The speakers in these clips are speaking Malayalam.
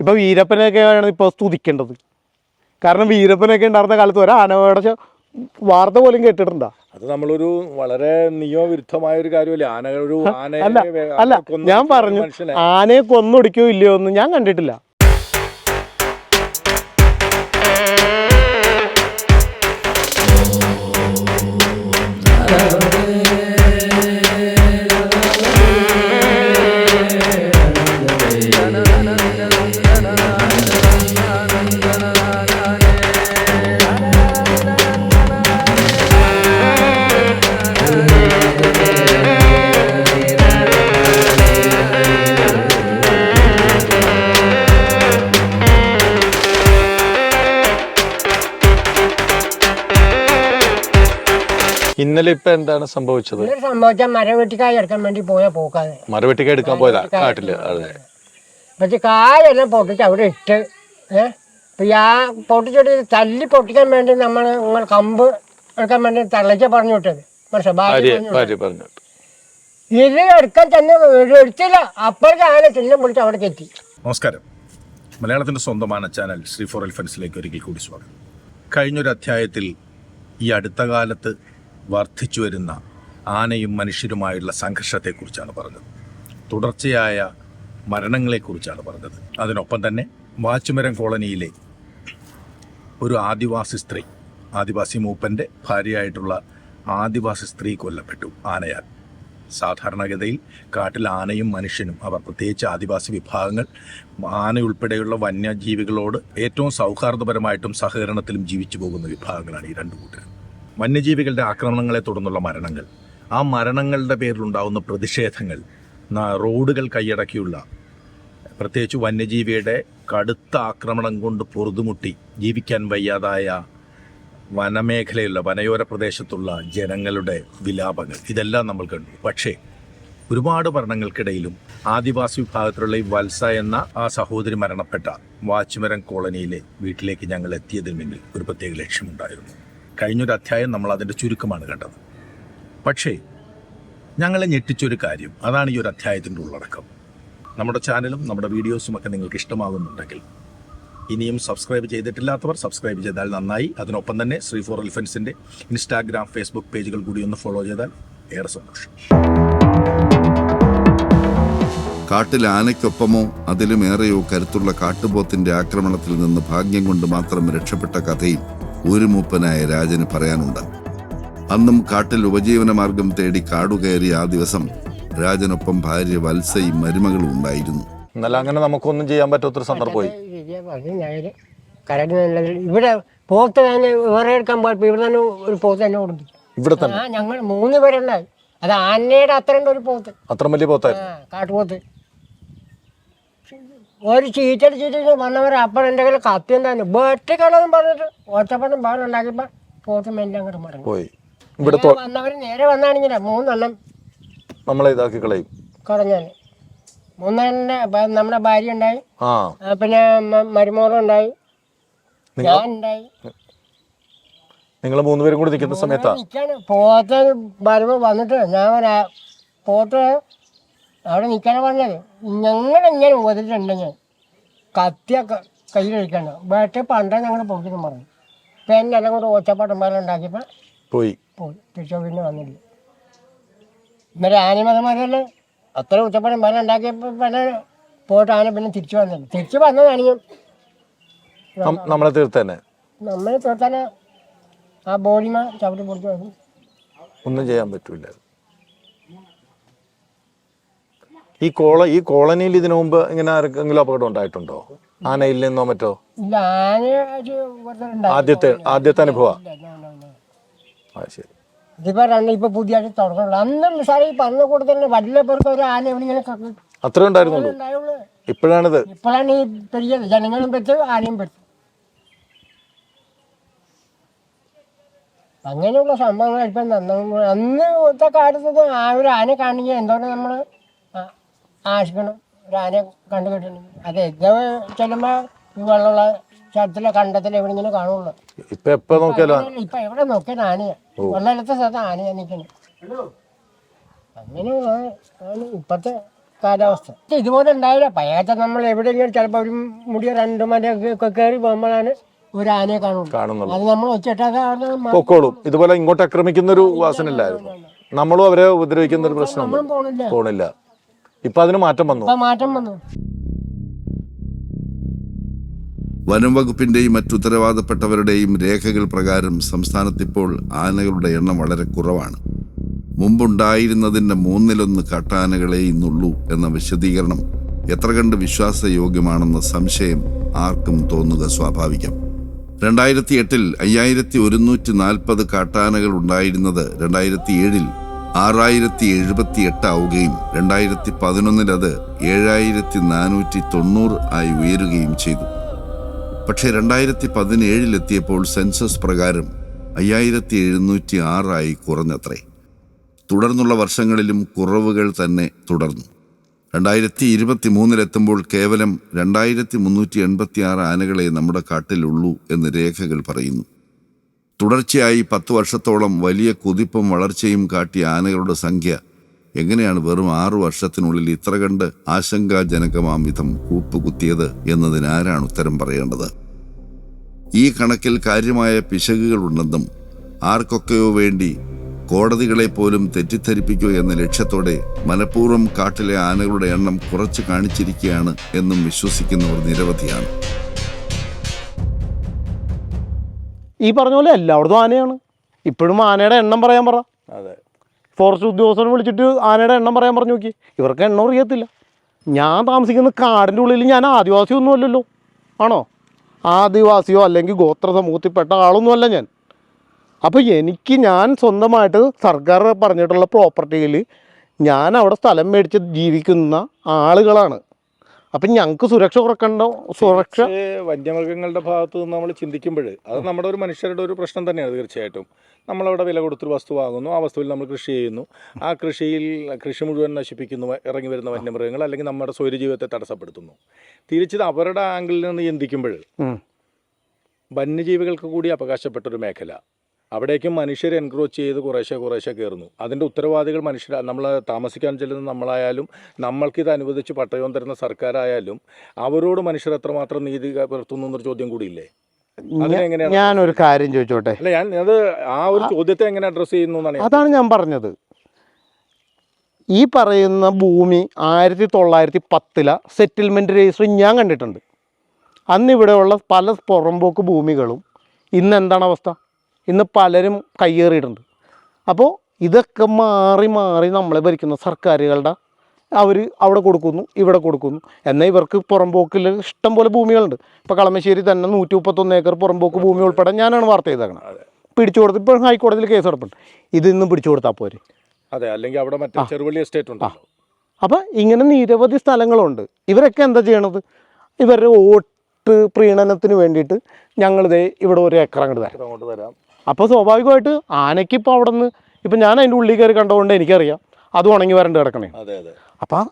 ഇപ്പൊ വീരപ്പനെയൊക്കെയാണ് ഇപ്പോൾ സ്തുതിക്കേണ്ടത്. കാരണം വീരപ്പനൊക്കെ ഉണ്ടായിരുന്ന കാലത്ത് ഒരു ആനയുടെ ച- വാർത്ത പോലും കേട്ടിട്ടുണ്ടോ? അത് നമ്മളൊരു വളരെ നിയമവിരുദ്ധമായ ഒരു കാര്യമല്ലേ? ആന ഒരു ആന അല്ല ഞാൻ പറഞ്ഞു ആനയെ കൊന്നൊടിക്കോ ഇല്ലയോ എന്ന് ഞാൻ കണ്ടിട്ടില്ല. ഇന്നലെ ഇപ്പൊ എന്താണ് സംഭവിച്ചത്? ഇന്നലെ സംഭവിച്ച മരം വെട്ടിക്കായ എടുക്കാൻ വേണ്ടി പോയ പോക്കാതെ മരവെട്ടിക്കായ എടുക്കാൻ പോയതാ? കാട്ടിൽ അതെ. പക്ഷെ കായെല്ലാം പൊട്ടിച്ച് അവിടെ ഇട്ട് ഏഹ് അപ്പൊ ആ പൊട്ടിച്ചിട്ട് തല്ലി പൊട്ടിക്കാൻ വേണ്ടി നമ്മൾ നിങ്ങൾ കമ്പ് എടുക്കാൻ വേണ്ടി തള്ളച്ച പറഞ്ഞു വിട്ടത്. ഭാര്യ പറഞ്ഞു ഇത് എടുക്കാൻ തന്നെ എടുത്തില്ല. അപ്പോഴേക്ക് ആന ചിഹ്നം പിടിച്ച് അവിടെ എത്തി നമസ്കാരം. മലയാളത്തിന്റെ സ്വന്തമാണ് ചാനൽ ശ്രീ ഫോർ എൽഫൻസിലേക്ക് ഒരിക്കൽ കൂടി സ്വാഗതം. കഴിഞ്ഞൊരു അധ്യായത്തിൽ ഈ അടുത്ത കാലത്ത് വർദ്ധിച്ചു വരുന്ന ആനയും മനുഷ്യരുമായുള്ള സംഘർഷത്തെക്കുറിച്ചാണ് പറഞ്ഞത്. തുടർച്ചയായ മരണങ്ങളെക്കുറിച്ചാണ് പറഞ്ഞത്. അതിനൊപ്പം തന്നെ വാച്ചുമരം കോളനിയിലെ ഒരു ആദിവാസി സ്ത്രീ ആദിവാസി മൂപ്പന്റെ ഭാര്യയായിട്ടുള്ള ആദിവാസി സ്ത്രീ കൊല്ലപ്പെട്ടു ആനയാൽ. സാധാരണഗതിയിൽ കാട്ടിൽ ആനയും മനുഷ്യനും അവർ പ്രത്യേകിച്ച് ആദിവാസി വിഭാഗങ്ങൾ ആനയുൾപ്പെടെയുള്ള വന്യജീവികളോട് ഏറ്റവും സൗഹാർദ്ദപരമായിട്ടും സഹകരണത്തിലും ജീവിച്ചു പോകുന്ന വിഭാഗങ്ങളാണ് ഈ രണ്ടു കൂട്ടരും. വന്യജീവികളുടെ ആക്രമണങ്ങളെ തുടർന്നുള്ള മരണങ്ങൾ. ആ മരണങ്ങളുടെ പേരിലുണ്ടാകുന്ന പ്രതിഷേധങ്ങൾ റോഡുകൾ കൈയടക്കിയുള്ള പ്രത്യേകിച്ച് വന്യജീവിയുടെ കടുത്ത ആക്രമണം കൊണ്ട് പൊറുതുമുട്ടി ജീവിക്കാൻ വയ്യാതായ വനമേഖലയുള്ള വനയോര പ്രദേശത്തുള്ള ജനങ്ങളുടെ വിലാപങ്ങൾ. ഇതെല്ലാം നമ്മൾ കണ്ടു. പക്ഷേ ഒരുപാട് മരണങ്ങൾക്കിടയിലും ആദിവാസി വിഭാഗത്തിലുള്ള ഈ വത്സ എന്ന ആ സഹോദരി മരണപ്പെട്ട വാച്ചുമരം കോളനിയിലെ വീട്ടിലേക്ക് ഞങ്ങൾ എത്തിയതിന് പിന്നിൽ ഒരു പ്രത്യേക ലക്ഷ്യമുണ്ടായിരുന്നു. കഴിഞ്ഞൊരു അധ്യായം നമ്മൾ അതിന്റെ ചുരുക്കമാണ് കണ്ടത്. പക്ഷേ ഞങ്ങളെ ഞെട്ടിച്ചൊരു കാര്യം. അതാണ് ഈ ഒരു അധ്യായത്തിന്റെ ഉള്ളടക്കം. നമ്മുടെ ചാനലും നമ്മുടെ വീഡിയോസും ഒക്കെ നിങ്ങൾക്ക് ഇഷ്ടമാകുന്നുണ്ടെങ്കിൽ ഇനിയും സബ്സ്ക്രൈബ് ചെയ്തിട്ടില്ലാത്തവർ സബ്സ്ക്രൈബ് ചെയ്താൽ നന്നായി. അതിനൊപ്പം തന്നെ ശ്രീ ഫോർ എലിഫൻസിന്റെ ഇൻസ്റ്റാഗ്രാം ഫേസ്ബുക്ക് പേജുകൾ കൂടി ഒന്ന് ഫോളോ ചെയ്താൽ ഏറെ സന്തോഷം. കാട്ടിൽ ആനയ്ക്കൊപ്പമോ അതിലുമേറെയോ കരുത്തുള്ള കാട്ടുപോത്തിന്റെ ആക്രമണത്തിൽ നിന്ന് ഭാഗ്യം കൊണ്ട് മാത്രം രക്ഷപ്പെട്ട കഥയും ഊരുമൂപ്പനായ രാജന് പറയാനുണ്ട്. അന്നും കാട്ടിൽ ഉപജീവനമാർഗം തേടി കാടുകയറിയ ആ ദിവസം രാജനൊപ്പം ഭാര്യ വത്സയും മരുമകളും ഉണ്ടായിരുന്നു. എന്നാലും അങ്ങനെ നമുക്കൊന്നും ചെയ്യാൻ പറ്റാത്തൊരു സന്ദർഭമായി. ഇവിടെ പോത്ത് തന്നെ വേറെ എടുക്കാൻ പോയപ്പോ ഇവിടെ തന്നെ ഒരു പോത്ത് തന്നെ കൊടുത്തു. ഇവിടെ തന്നെ? ആ ഞങ്ങൾ മൂന്ന് പേരുണ്ടായി അത് ആനയുടെ അത്രയുണ്ട് ഒരു പോത്ത്. അത്ര വലിയ പോത്തായിരുന്നു? ആ കാട്ടുപോത്ത്. ഒരു ചീറ്റടിച്ചിട്ട് വന്നവർ അപ്പോൾ എന്റെ കയ്യിൽ കത്തി ഉണ്ടായിരുന്നു വെട്ടിക്കളെന്ന് പറഞ്ഞിട്ട് ഒറ്റപ്പെട്ടും ഉണ്ടാക്കിയപ്പോ പോത്ത് മെല്ലെ അങ്ങോട്ട് മടങ്ങി പോയി. ഇവിടെ നേരെ വന്നവർ നേരെ വന്നാണെങ്കിൽ മൂന്നെണ്ണം നമ്മളെ ഇതാക്കി കളയും. കുറഞ്ഞാൽ. മൂന്നെണ്ണ നമ്മുടെ ഭാര്യ ഉണ്ടായി. പിന്നെ മരുമോളുണ്ടായി ഞാൻ ഉണ്ടായി. നിങ്ങൾ മൂന്നുപേരും കൂടി നിൽക്കുന്ന സമയത്താണ് പോത്ത് വരുമ്പോ വന്നിട്ട് ഞാൻ പോത്ത് അവിടെ നിൽക്കാനാ പറഞ്ഞത്. ഞങ്ങൾ ഓതിട്ടുണ്ടെങ്കിൽ കത്തിയൊക്കെ കത്തിയ കയ്യിലൊഴിക്കണ്ട വേട്ടെ പണ്ടേ ഞങ്ങൾ പൊക്കിന്ന് പറഞ്ഞു. എല്ലാം കൂടെ ഒച്ചപ്പാട്ടന്മാരുണ്ടാക്കിയപ്പോൾ പോയി. പോയി. തിരിച്ചോ പിന്നെ വന്നില്ല. ഇന്നലെ ആനമതമാരല്ലേ അത്ര ഉച്ചപ്പാടം മരം ഉണ്ടാക്കിയപ്പോൾ പിന്നെ പോയിട്ട് ആന പിന്നെ തിരിച്ചു വന്നില്ല. തിരിച്ചു വന്നതാണെങ്കിൽ നമ്മളെ തീർത്തന്നെ. നമ്മളെ തീർത്തന്നെ ആ ബോഡിമ ചവിട്ടി പൊടിച്ചു ഒന്നും ചെയ്യാൻ പറ്റൂല. ഈ കോള ഈ കോളനിയിൽ ഇതിനു മുമ്പ് ഇങ്ങനെ ആർക്കെങ്കിലും അപകടം ഉണ്ടായിട്ടുണ്ടോ? ആനയിൽ നിന്നോ മറ്റോ. ആദ്യത്തെ ആദ്യത്തെ അനുഭവ. ആ ശരി. ഇതിപ്പോ രണ്ട് ഇപ്പൊ പുതിയതായിട്ട് തുടങ്ങുള്ളൂ അന്നും സാറേ ഈ പറഞ്ഞ കൂടെ വലിയ പേർക്ക് ഒരു ആന എവിടെ ഇങ്ങനെ ക- അത്രേ ഉണ്ടായിരുന്നുള്ളൂ. ഉണ്ടായുള്ളൂ. ഇപ്പോഴാണിത്. ഇപ്പോഴാണ് ഈ പെരിയത്. ജനങ്ങളും പെറ്റ് ആനയും പെറ്റ്. അങ്ങനെയുള്ള സംഭവങ്ങൾ ഇപ്പം നന്ന- അന്നത്തെ കാലത്ത് ആ ഒരു ആന കാണിക്കുക എന്തോരം നമ്മൾ ആശിക്കണം ഒരാനെ കണ്ടു കിട്ടണമെങ്കിൽ അത് ചെല്ലുമ്പോ ചെല്ലുമ്പോൾ ഈ വെള്ളമുള്ള സ്ഥലത്തിലെ കണ്ടത്തിൽ എവിടെ ഇങ്ങനെ കാണുള്ളൂ. ഇപ്പൊ എപ്പോ നോക്കിയാലോ ഇപ്പൊ എവിടെ നോക്കിയത് ആനയാ. വെള്ളമില്ലാത്ത സ്ഥലത്ത് ആനയാ നിൽക്കുന്നത് അങ്ങനെയുള്ള ആണ് ഇപ്പത്തെ കാലാവസ്ഥ. ഇതുപോലെ ഉണ്ടായില്ല. പയ്യാത്ത നമ്മൾ എവിടെയെങ്കിലും ചിലപ്പോൾ ഒരു മുടിയോ രണ്ട് മലയൊക്കെ കയറി പോകുമ്പോഴാണ് ഒരു ആനയെ കാണുള്ളൂ. അത് നമ്മൾ പൊക്കോളും. ഇതുപോലെ ഇങ്ങോട്ട് ആക്രമിക്കുന്ന ഒരു വാസന ഇല്ലായിരുന്നു നമ്മളും അവരെ ഉപദ്രവിക്കുന്ന ഒരു പ്രശ്നം പോണില്ല. ഇപ്പൊ അതിന് മാറ്റം വന്നു. ഇപ്പൊ മാറ്റം വന്നു. വനം വകുപ്പിന്റെയും മറ്റുത്തരവാദപ്പെട്ടവരുടെയും രേഖകൾ പ്രകാരം സംസ്ഥാനത്ത് ഇപ്പോൾ ആനകളുടെ എണ്ണം വളരെ കുറവാണ്. മുമ്പുണ്ടായിരുന്നതിന്റെ മൂന്നിലൊന്ന് കാട്ടാനകളെ ഇന്നുള്ളൂ എന്ന വിശദീകരണം എത്ര കണ്ട് വിശ്വാസയോഗ്യമാണെന്ന സംശയം ആർക്കും തോന്നുക സ്വാഭാവികം. രണ്ടായിരത്തി എട്ടിൽ അയ്യായിരത്തി ഒരുന്നൂറ്റി നാൽപ്പത് കാട്ടാനകൾ ഉണ്ടായിരുന്നത് രണ്ടായിരത്തി ഏഴിൽ ആറായിരത്തി എഴുപത്തി എട്ടാവുകയും രണ്ടായിരത്തി പതിനൊന്നിൽ അത് ഏഴായിരത്തി നാനൂറ്റി തൊണ്ണൂറ് ആയി ഉയരുകയും ചെയ്തു. പക്ഷേ രണ്ടായിരത്തി പതിനേഴിലെത്തിയപ്പോൾ സെൻസസ് പ്രകാരം അയ്യായിരത്തി എഴുന്നൂറ്റി ആറായി കുറഞ്ഞത്രേ. തുടർന്നുള്ള വർഷങ്ങളിലും കുറവുകൾ തന്നെ തുടർന്നു. രണ്ടായിരത്തി ഇരുപത്തി മൂന്നിലെത്തുമ്പോൾ കേവലം രണ്ടായിരത്തി മുന്നൂറ്റി എൺപത്തി ആറ് ആനകളെ നമ്മുടെ കാട്ടിലുള്ളൂ എന്ന് രേഖകൾ പറയുന്നു. തുടർച്ചയായി പത്ത് വർഷത്തോളം വലിയ കുതിപ്പും വളർച്ചയും കാട്ടിയ ആനകളുടെ സംഖ്യ എങ്ങനെയാണ് വെറും ആറു വർഷത്തിനുള്ളിൽ ഇത്ര കണ്ട് ആശങ്കാജനകമാം വിധം കൂപ്പുകുത്തിയത് എന്നതിനാരാണ് ഉത്തരം പറയേണ്ടത്? ഈ കണക്കിൽ കാര്യമായ പിശകുകളുണ്ടെന്നും ആർക്കൊക്കെയോ വേണ്ടി കോടതികളെ പോലും തെറ്റിദ്ധരിപ്പിക്കുക എന്ന ലക്ഷ്യത്തോടെ മനഃപൂർവം കാട്ടിലെ ആനകളുടെ എണ്ണം കുറച്ച് കാണിച്ചിരിക്കുകയാണ് എന്നും വിശ്വസിക്കുന്നവർ നിരവധിയാണ്. ഈ പറഞ്ഞ പോലെ എല്ലായിടത്തും ആനയാണ്. ഇപ്പോഴും ആനയുടെ എണ്ണം പറയാൻ പറ. അതെ. ഫോറസ്റ്റ് ഉദ്യോഗസ്ഥനെ വിളിച്ചിട്ട് ആനയുടെ എണ്ണം പറയാൻ പറഞ്ഞു നോക്കി. ഇവർക്ക് എണ്ണം അറിയത്തില്ല. ഞാൻ താമസിക്കുന്ന കാടിന്റെ ഉള്ളിൽ ഞാൻ ആദിവാസിയൊന്നും അല്ലല്ലോ. ആണോ? ആദിവാസിയോ അല്ലെങ്കിൽ ഗോത്ര സമൂഹത്തിൽപ്പെട്ട ആളൊന്നുമല്ല ഞാൻ. അപ്പോൾ എനിക്ക് ഞാൻ സ്വന്തമായിട്ട് സർക്കാർ പറഞ്ഞിട്ടുള്ള പ്രോപ്പർട്ടിയിൽ ഞാൻ അവിടെ സ്ഥലം മേടിച്ച് ജീവിക്കുന്ന ആളുകളാണ്. അപ്പം ഞങ്ങൾക്ക് സുരക്ഷ കുറക്കണ്ടോ? സുരക്ഷ? വന്യമൃഗങ്ങളുടെ ഭാഗത്ത് നിന്ന് നമ്മൾ ചിന്തിക്കുമ്പോൾ അത് നമ്മുടെ ഒരു മനുഷ്യരുടെ ഒരു പ്രശ്നം തന്നെയാണ് തീർച്ചയായിട്ടും. നമ്മളവിടെ വില കൊടുത്തൊരു വസ്തു വാങ്ങുന്നു ആ വസ്തുവിൽ നമ്മൾ കൃഷി ചെയ്യുന്നു. ആ കൃഷിയിൽ കൃഷി മുഴുവൻ നശിപ്പിക്കുന്നു ഇറങ്ങി വരുന്ന വന്യമൃഗങ്ങൾ അല്ലെങ്കിൽ നമ്മുടെ സ്വൈരജീവിതത്തെ തടസ്സപ്പെടുത്തുന്നു. തിരിച്ചത് അവരുടെ ആംഗിളിൽ നിന്ന് ചിന്തിക്കുമ്പോൾ. വന്യജീവികൾക്ക് കൂടി അവകാശപ്പെട്ടൊരു മേഖല. അവിടേക്കും മനുഷ്യർ എൻക്രോച്ച് ചെയ്ത് കുറേശ്ശെ കുറേശ്ശെ കയറുന്നു അതിന്റെ ഉത്തരവാദികൾ മനുഷ്യർ നമ്മൾ താമസിക്കാൻ ചെല്ലുന്ന നമ്മളായാലും നമ്മൾക്കിത് അനുവദിച്ച് പട്ടയം തരുന്ന സർക്കാരായാലും അവരോട് മനുഷ്യർ എത്രമാത്രം നീതി പുലർത്തുന്നു എന്നൊരു ചോദ്യം കൂടിയില്ലേ? ഞാനൊരു കാര്യം ചോദിച്ചോട്ടെ? അല്ല ഞാൻ അത് ആ ഒരു ചോദ്യത്തെ എങ്ങനെ അഡ്രസ്സ് ചെയ്യുന്നു എന്നാണ് അതാണ് ഞാൻ പറഞ്ഞത്. ഈ പറയുന്ന ഭൂമി ആയിരത്തി തൊള്ളായിരത്തി പത്തില സെറ്റിൽമെന്റ് രജിസ്റ്റർ ഞാൻ കണ്ടിട്ടുണ്ട്. അന്ന് ഇവിടെയുള്ള പല പുറമ്പോക്ക് ഭൂമികളും ഇന്ന് എന്താണ് അവസ്ഥ? ഇന്ന് പലരും കയ്യേറിയിട്ടുണ്ട്. അപ്പോൾ ഇതൊക്കെ മാറി മാറി നമ്മളെ ഭരിക്കുന്ന സർക്കാരുകളുടെ അവർ അവിടെ കൊടുക്കുന്നു ഇവിടെ കൊടുക്കുന്നു. എന്നാൽ ഇവർക്ക് പുറമ്പോക്കിൽ ഇഷ്ടം പോലെ ഭൂമികളുണ്ട്. ഇപ്പോൾ കളമശ്ശേരി തന്നെ നൂറ്റി മുപ്പത്തൊന്ന് ഏക്കർ പുറമ്പോക്ക് ഭൂമി ഉൾപ്പെടെ ഞാനാണ് വാർത്ത ചെയ്തേക്കണം. പിടിച്ചു കൊടുത്ത് ഇപ്പോൾ ഹൈക്കോടതിയിൽ കേസ് എടുപ്പുണ്ട് ഇതിന്നും പിടിച്ചു കൊടുത്താൽ പോരെ? അതെ അല്ലെങ്കിൽ അവിടെ മറ്റേ ചെറുവള്ളി എസ്റ്റേറ്റ് ഉണ്ട് അപ്പോൾ ഇങ്ങനെ നിരവധി സ്ഥലങ്ങളുണ്ട്. ഇവരൊക്കെ എന്താ ചെയ്യണത്? ഇവരുടെ വോട്ട് പ്രീണനത്തിന് വേണ്ടിയിട്ട് ഞങ്ങളിതേ ഇവിടെ ഒരു ഏക്കർ അങ്ങോട്ട് തരാം. അങ്ങോട്ട് തരാം. അപ്പോൾ സ്വാഭാവികമായിട്ട് ആനയ്ക്ക് ഇപ്പോൾ അവിടെ നിന്ന് ഇപ്പം ഞാൻ അതിന്റെ ഉള്ളിൽ കയറി കണ്ടതുകൊണ്ട് എനിക്കറിയാം. അത് ഉണങ്ങി വരണ്ട് കിടക്കണേ. അപ്പം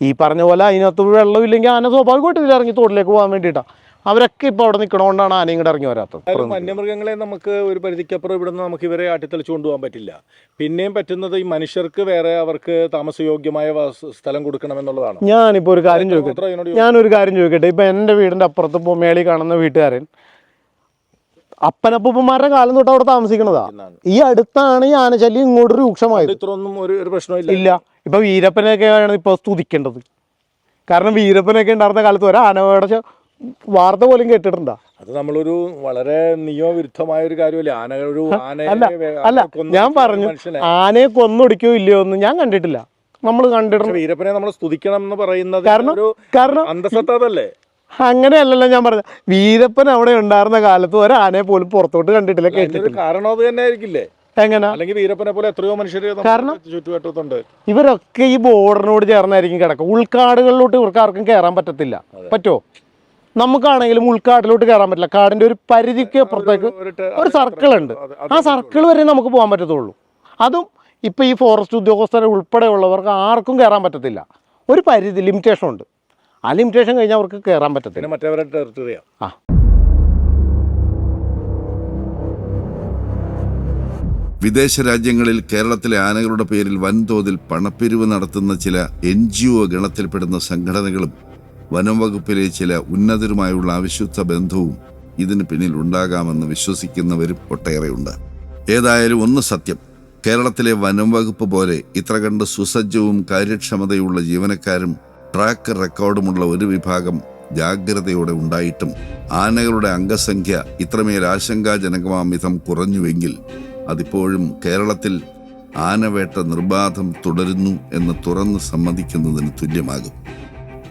ഈ പറഞ്ഞ പോലെ അതിനകത്ത് വെള്ളമില്ലെങ്കിൽ ആന സ്വാഭാവികമായിട്ട് ഇതിൽ ഇറങ്ങി തോട്ടിലേക്ക് പോകാൻ വേണ്ടിയിട്ടാണ് അവരൊക്കെ ഇപ്പോൾ അവിടെ നിൽക്കണോണ്ടാണ് ആന ഇങ്ങോട്ട് ഇറങ്ങി വരാത്തത്. വന്യമൃഗങ്ങളെ നമുക്ക് ഒരു പരിധിക്കപ്പുറം ഇവിടുന്ന് നമുക്ക് ഇവരെ ആട്ടിത്തെളിച്ചു കൊണ്ടുപോകാൻ പറ്റില്ല. പിന്നെയും പറ്റുന്നത് ഈ മനുഷ്യർക്ക് വേറെ അവർക്ക് താമസയോഗ്യമായ സ്ഥലം കൊടുക്കണം എന്നുള്ളതാണ്. ഞാനിപ്പോൾ ഒരു കാര്യം ചോദിക്കട്ടെ? ഞാനൊരു കാര്യം ചോദിക്കട്ടെ? ഇപ്പം എന്റെ വീടിന്റെ അപ്പുറത്ത് മേളി കാണുന്ന വീട്ടുകാരൻ അപ്പനപ്പൂപ്പന്മാരുടെ കാലം തൊട്ട് അവിടെ താമസിക്കണതാ. ഈ അടുത്താണ് ഈ ആനശല്യം ഇങ്ങോട്ട് രൂക്ഷമായത്. ഇത്രയൊന്നും ഒരു ഒരു പ്രശ്നമില്ല. ഇല്ല. ഇപ്പൊ വീരപ്പനെയൊക്കെയാണ് ഇപ്പൊ സ്തുതിക്കേണ്ടത്. കാരണം വീരപ്പനൊക്കെ ഉണ്ടായിരുന്ന കാലത്ത് ഒരു ആനയുടെ വാർത്ത പോലും കേട്ടിട്ടുണ്ടാ. അത് നമ്മളൊരു വളരെ നിയമവിരുദ്ധമായ ഒരു കാര്യമല്ലേ ആന ഒരു അല്ല അല്ല ഞാൻ പറഞ്ഞു ആനയെ കൊന്നൊടിക്കോ ഇല്ലയോ എന്ന് ഞാൻ കണ്ടിട്ടില്ല. നമ്മൾ കണ്ടിട്ടുണ്ട്. വീരപ്പനെ നമ്മൾ സ്തുതിക്കണം എന്ന് പറയുന്നത് കാരണം കാരണം അന്തസത്ത അതല്ലേ? അങ്ങനെയല്ലല്ലോ ഞാൻ പറഞ്ഞ. വീരപ്പൻ അവിടെ ഉണ്ടായിരുന്ന കാലത്ത് ഒരാനെ പോലും പുറത്തോട്ട് കണ്ടിട്ടില്ല കേട്ടിട്ടില്ല. കാരണം അത് തന്നെ ആയിരിക്കില്ലേ എങ്ങനെ? അല്ലെങ്കിൽ വീരപ്പനെ പോലെ എത്രയോ മനുഷ്യർ കാരണം? ചുറ്റുവട്ടത്തുണ്ട്. ഇവരൊക്കെ ഈ ബോർഡറിനോട് ചേർന്നായിരിക്കും കിടക്കുക. ഉൾക്കാടുകളിലോട്ട് ഇവർക്ക് ആർക്കും കയറാൻ പറ്റത്തില്ല. പറ്റോ നമുക്കാണെങ്കിലും ഉൾക്കാട്ടിലോട്ട് കയറാൻ പറ്റില്ല. കാടിന്റെ ഒരു പരിധിക്ക് അപ്പുറത്തേക്ക് ഒരു സർക്കിൾ ഉണ്ട്. ആ സർക്കിൾ വരെ നമുക്ക് പോകാൻ പറ്റത്തുള്ളൂ. അതും ഇപ്പൊ ഈ ഫോറസ്റ്റ് ഉദ്യോഗസ്ഥരെ ഉൾപ്പെടെയുള്ളവർക്ക് ആർക്കും കയറാൻ പറ്റത്തില്ല. ഒരു പരിധി ലിമിറ്റേഷൻ ഉണ്ട്. ആ ലിമിറ്റേഷൻ കഴിഞ്ഞാൽ അവർക്ക് കയറാൻ പറ്റത്തില്ല. മറ്റവരുടെ ടെറിട്ടറിയാണ് ആ. വിദേശ രാജ്യങ്ങളിൽ കേരളത്തിലെ ആനകളുടെ പേരിൽ വൻതോതിൽ പണപ്പിരിവ് നടത്തുന്ന ചില എൻ ജി ഒ ഗണത്തിൽപ്പെടുന്ന സംഘടനകളും വനം വകുപ്പിലെ ചില ഉന്നതരുമായുള്ള അവിശുദ്ധ ബന്ധവും ഇതിന് പിന്നിൽ ഉണ്ടാകാമെന്ന് വിശ്വസിക്കുന്നവരും ഒട്ടേറെയുണ്ട്. ഏതായാലും ഒന്ന് സത്യം. കേരളത്തിലെ വനം വകുപ്പ് പോലെ ഇത്ര കണ്ട് സുസജ്ജവും കാര്യക്ഷമതയുള്ള ജീവനക്കാരും ട്രാക്ക് റെക്കോർഡുമുള്ള ഒരു വിഭാഗം ജാഗ്രതയോടെ ഉണ്ടായിട്ടും ആനകളുടെ അംഗസംഖ്യ ഇത്രമേൽ ആശങ്കാജനകമാം വിധം കുറഞ്ഞുവെങ്കിൽ അതിപ്പോഴും കേരളത്തിൽ ആനവേട്ട നിർബാധം തുടരുന്നു എന്ന് തുറന്ന് സമ്മതിക്കുന്നതിന് തുല്യമാകും.